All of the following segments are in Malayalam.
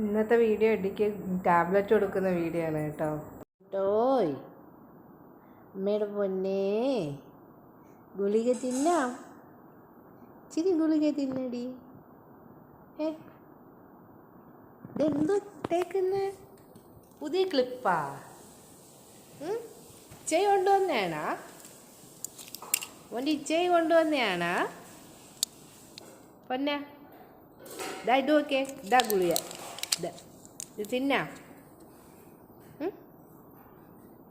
ഇന്നത്തെ വീഡിയോ ഇടിക്ക് ടാബ്ലറ്റ് കൊടുക്കുന്ന വീഡിയോ ആണ് കേട്ടോ. ടോയ് അമ്മയുടെ പൊന്നേ. ഗുളിക തിന്നാം? ഇച്ചിരി ഗുളിക തിന്നടി. ഏ ഇതെന്തോ പുതിയ ക്ലിപ്പാ? ഇച്ചൈ കൊണ്ടുവന്നയാണാ? ഓന്റെ ഇച്ചയെ കൊണ്ടുവന്നയാണാ? പൊന്ന ഇതാ ഇത് നോക്കിയേ ഇതാ ഗുളിക. ഇതാ. ഇത് തിന്നാ?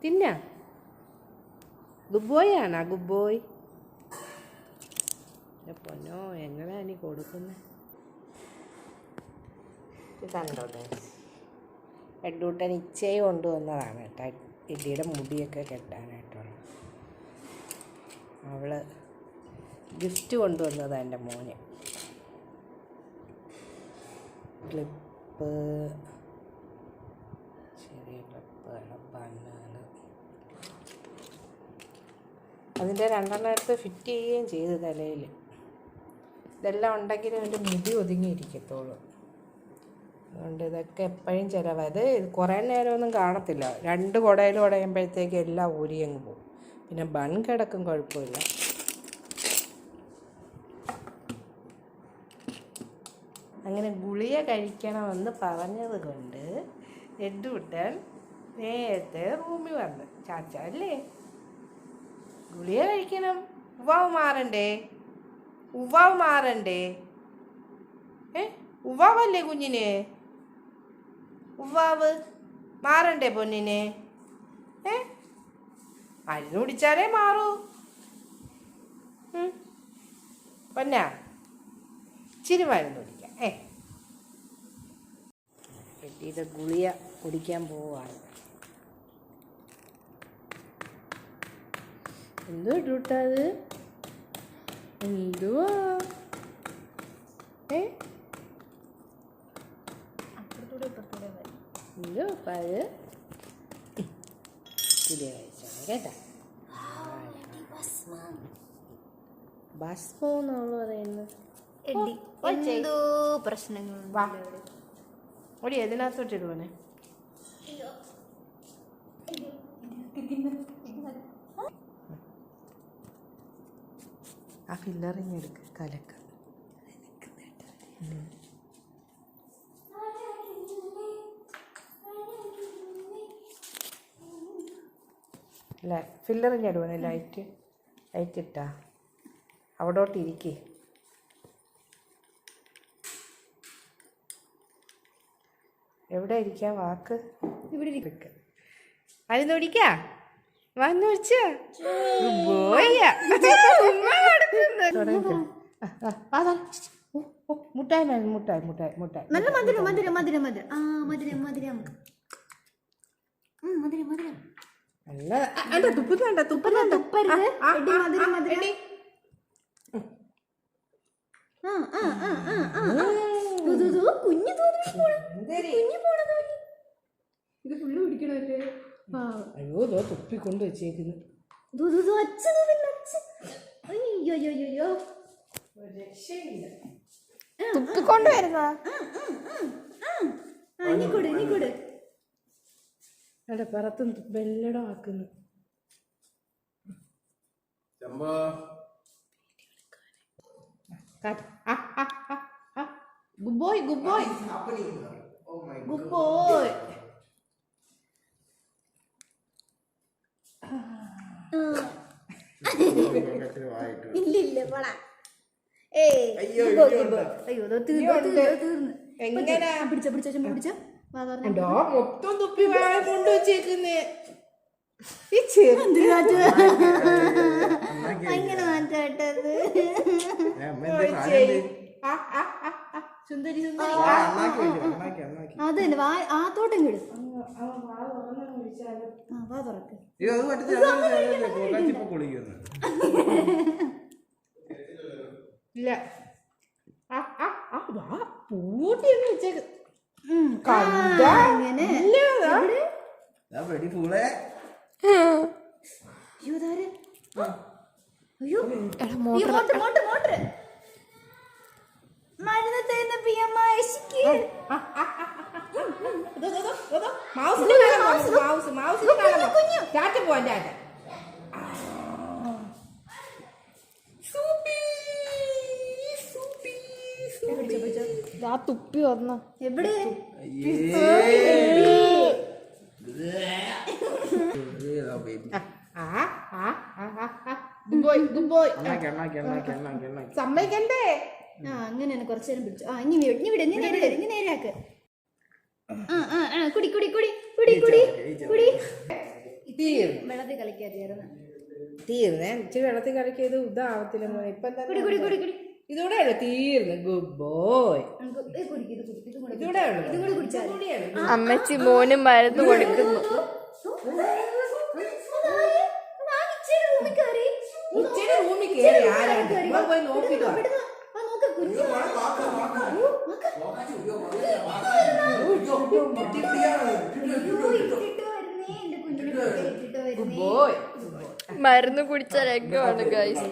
തിന്നാ? ഗുഡ് ഗുബോയ് ആണോ ഗുബോയ് ബോയ് പൊന്നോ എങ്ങനെയാ നീ കൊടുക്കുന്നത് എഡൂട്ടൻ ഇച്ചയെ കൊണ്ടുവന്നതാണ് കേട്ടോ. ഇടിയുടെ മുടിയൊക്കെ കെട്ടാനായിട്ടുള്ള. അവൾ ഗിഫ്റ്റ് കൊണ്ടുവന്നതാണ് എന്റെ മോന്. ക്ലിപ്പ്. ചെറിയ ക്ലിപ്പുകൾ ബണ്ണാണ് അതിന്റെ രണ്ടെണ്ണം എടുത്ത് ഫിറ്റ് ചെയ്യുകയും ചെയ്തു തലയിൽ. ഇതെല്ലാം ഉണ്ടെങ്കിൽ അതിന്റെ മുടി ഒതുങ്ങിയിരിക്കത്തുള്ളൂ. അതുകൊണ്ട് ഇതൊക്കെ എപ്പോഴും ചിലവ്. അത് കുറേ നേരമൊന്നും കാണത്തില്ല. രണ്ട് കുടയിൽ ഉടയുമ്പോഴത്തേക്ക് എല്ലാം ഊരിയങ്ങ് പോകും. പിന്നെ ബൺ കിടക്കും കുഴപ്പമില്ല. അങ്ങനെ ഗുളിക കഴിക്കണമെന്ന് പറഞ്ഞത് കൊണ്ട് എഡ്വുട്ടൻ നേരത്തെ റൂമിൽ വന്ന് ചാച്ച അല്ലേ ഗുളിക കഴിക്കണം ഉവാവ് മാറണ്ടേ ഉവാവ് മാറണ്ടേ ഏ ഉവാവല്ലേ കുഞ്ഞിന് ഉവാവ് മാറണ്ടേ പൊന്നിനെ ഏ മരുന്ന് കുടിച്ചാലേ മാറൂ. പൊന്നാ ഇച്ചിരി മരുന്ന് കുടിക്കാം ഏ? കെട്ടിയിട്ട് ഗുളിയ കുടിക്കാൻ പോവാണ്. എന്തോ ഇട്ടത് എന്തുവാ? ഏ? എന്തോ പത് ഗുളിക കഴിച്ചാണ് കേട്ടാ. ഭസ്മം. എന്നാണ് പറയുന്നത്. എന്തോ പ്രശ്നങ്ങളുണ്ട് വാ. ഓടി എതിനകത്തോട്ട് ഇടുവാനെ ആ ഫില്ലറിങ് എടുക്ക കലക്ക. അല്ല? ഫില്ലറിങ് ഇടുവാനെ ലൈറ്റ് ലൈറ്റ് ഇട്ടാ. അവിടോട്ട് ഇരിക്കേ. എവിടെ ഇരിക്കാം? വാക്ക്. ഇവിടെ ഇരി. ഇരിക്ക്. അത് നോടിക്കാ വന്നു വെച്ച മുട്ടായി മതി, മുട്ടായി മുട്ടായി മുട്ടായി. നല്ല മധുരം മധുരം മധുരം മധുരം. ആ മധുരം മധുരം. മധുരം മധുരം. നല്ല അണ്ട തുപ്പുന്നുണ്ട തുപ്പുന്നുണ്ട് തുപ്പരുത്? ആ, ആ, മധുരം ആ, മധുരം. ആ കുഞ്ഞു? കുഞ്ഞു പോണ തോന്നി. ഇത് ഫുള്ള് കുടിക്കണല്ലേ ആ. അയ്യോ ദോ തുപ്പിക്കൊണ്ട് വെച്ചേക്കുന്നു. അയ്യോ തുപ്പിക്കൊണ്ട് വരുന്ന ഇനി കൊടു ഇനി കൊടു അവിടെ പുറത്തും വെല്ലടം ആക്കുന്നു. കാട്ട്. Good boy, good boy. happening here? Oh my Good boy. ആയിട്ട് ഇല്ല ഇല്ല പോടാ ഏയ് അയ്യോ? അയ്യോ ദോ തീർന്നു. തീർന്നു തീർന്നു എങ്ങനെ? പിടിച്ചോ പിടിച്ചോ ചുമ്മാ പിടിച്ചോ മൊത്തം തുപ്പി വാഴ കൊണ്ട് വെച്ചേക്കുന്നേ ഈ ചെറു എന്തിന് മാറ്റു? അങ്ങനെ മാറ്റാട്ടത്. സുന്ദരി സുന്ദരി അത് തന്നെ വാ ആത്തോട്ടും കിടും അവൻ വാ ആ തുറക്ക്. ഇല്ല. ആ, ആ, ആ, പൂട്ടി അങ്ങ് വെച്ചേക്ക്. ഉം. കണ്ടാ? ആ, ഇങ്ങനെ ഇല്ലതാ? ഞാൻ വെടി പൂളെ. അയ്യോ ഇതാര്? അയ്യോ. അയ്യോ, മോട്ടർ മോട്ടർ മോട്ടർ മൗസിന്. മൗസ് മൗസിന് പോവാൻ. ആ തുപ്പി വന്ന. എവിടെ? ആ, ആ, അങ്ങനെ തന്നെ കുറച്ചു നേരം പിടിച്ചു ആ ഇനി വിട്, ഇനി വിട് ഇനി നേരെ ഇനി നേരെയാക്ക് ആ ആ ആ കുടി കുടി കുടി കുടി കുടി കുടി തീർന്നു വെള്ളത്തിൽ കളിക്കാതിരുന്നു തീർന്നേ ഇച്ചിരി വെള്ളത്തിൽ കളിക്കിയത് ഇതാവത്തില്ല മോനെ ഇപ്പം കുടി കുടി കുടി കുടി ഇതൂടെ ഉള്ളു തീർന്നു ഗുഡ് ബോയ് ഇത് ഇതും. ഇതൂടെ ഇതും. അമ്മച്ചി മോനും മരുന്ന് കൊടുക്കുന്നു റൂമിൽ കയറി ആരാണ്ട് പോയി നോക്കിട്ട് വാ. ഇവിടുന്ന് ആ നോക്ക് കുഞ്ഞു ഇട്ടിട്ട് വരുന്നേ എന്റെ കുഞ്ഞിനെ ഇട്ടിട്ട് വരുന്നേ ബോയ് മരുന്ന് കുടിച്ച രംഗമാണ് ഗൈസ്